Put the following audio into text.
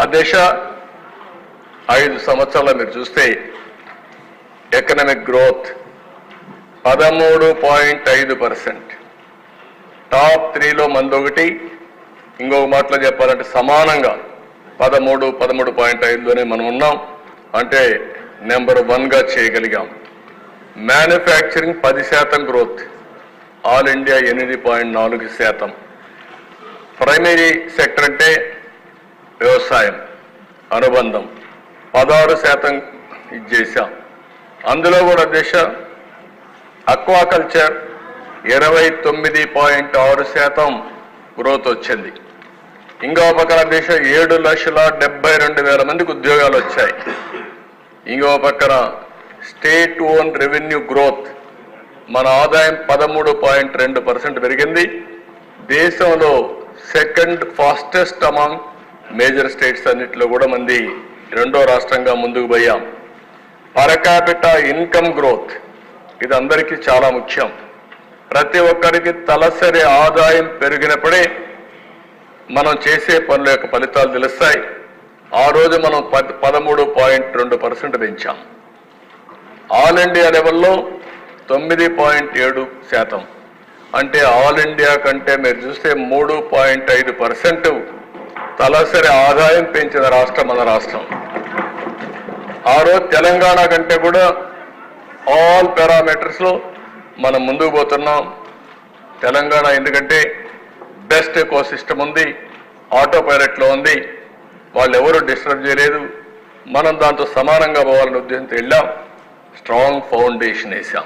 ఆ దిశ ఐదు సంవత్సరాల మీరు చూస్తే ఎకనామిక్ గ్రోత్ పదమూడు పాయింట్ ఐదు పర్సెంట్. టాప్ త్రీలో మంది ఒకటి ఇంకొక మాటలో చెప్పాలంటే సమానంగా పదమూడు పదమూడు పాయింట్ ఐదులోనే మనం ఉన్నాం. అంటే నెంబర్ వన్గా చేయగలిగాం. మ్యానుఫ్యాక్చరింగ్ పది శాతం గ్రోత్ ఆల్ ఇండియా ఎనిమిది పాయింట్ నాలుగు శాతం. ప్రైమరీ సెక్టర్ అంటే వ్యవసాయం అనుబంధం పదహారు శాతం ఇది చేశాం. అందులో కూడా దిశ అక్వాకల్చర్ ఇరవై తొమ్మిది పాయింట్ ఆరు శాతం గ్రోత్ వచ్చింది. ఇంకో పక్కన దిశ ఏడు లక్షల డెబ్బై రెండు వేల మందికి ఉద్యోగాలు వచ్చాయి. ఇంకో పక్కన స్టేట్ ఓన్ రెవెన్యూ గ్రోత్ మన ఆదాయం పదమూడు పాయింట్ రెండు పర్సెంట్ పెరిగింది. దేశంలో second fastest among major states అన్నిటిలో కూడా మంది రెండో రాష్ట్రంగా ముందుకు పోయాం. పరకాపిట ఇన్కమ్ గ్రోత్ ఇది అందరికీ చాలా ముఖ్యం. ప్రతి ఒక్కరికి తలసరి ఆదాయం పెరిగినప్పుడే మనం చేసే పనుల యొక్క ఫలితాలు తెలుస్తాయి. ఆ రోజు మనం పద్ పదమూడు పాయింట్ రెండు పర్సెంట్ పెంచాం. ఆల్ ఇండియా లెవెల్లో తొమ్మిది పాయింట్ ఏడు శాతం. అంటే ఆల్ ఇండియా కంటే మీరు చూస్తే మూడు పాయింట్ ఐదు పర్సెంట్ తలసరి ఆదాయం పెంచిన రాష్ట్రం మన రాష్ట్రం. ఆ రోజు తెలంగాణ కంటే కూడా ఆల్ పారామీటర్స్లో మనం ముందుకు పోతున్నాం. తెలంగాణ ఎందుకంటే బెస్ట్ ఎకో సిస్టమ్ ఉంది ఆటో పైలట్లో ఉంది. వాళ్ళు ఎవరు డిస్టర్బ్ చేయలేదు. మనం దాంతో సమానంగా పోవాలనే ఉద్దేశంతో వెళ్ళాం. స్ట్రాంగ్ ఫౌండేషన్ వేసాం.